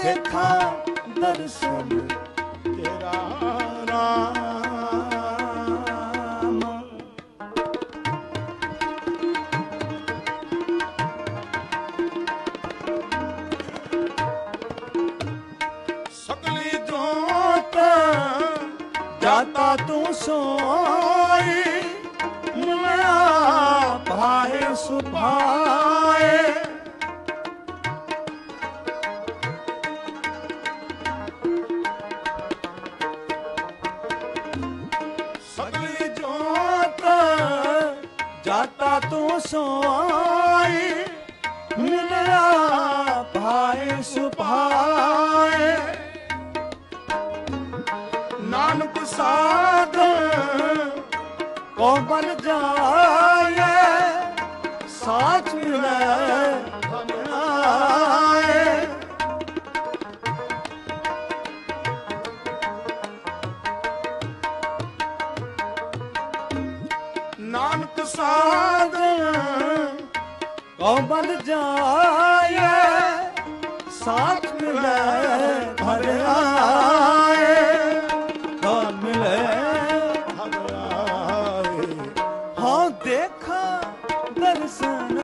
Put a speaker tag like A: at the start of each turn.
A: ਦਰਸ਼ਨ ਤੇਰਾ ਰਾਮ ਸਗਲੀ ਜੋਤ ਜਾਤਾ ਤੂੰ ਸੋਈ ਮਿਲਿਆ ਭਾਏ ਸੁਭਾ ਸਗਲੀ ਜੋਤ ਜਾਤਾ ਤੂੰ ਸੋਈ ਮਿਲਿਆ ਭਾਏ ਸੁਭਾਏ। ਨਾਨਕ ਸਾਧ ਕੋ ਬਨ ਜਾਏ ਸਾਧ ਕਉ ਬੰਦ ਜਾਏ? ਸਾਥ ਮਿਲੈ ਭਰ ਆਏ। ਕਉ ਮਿਲੈ? ਹਾਂ ਦੇਖਾਂ ਦਰਸ਼ਨ।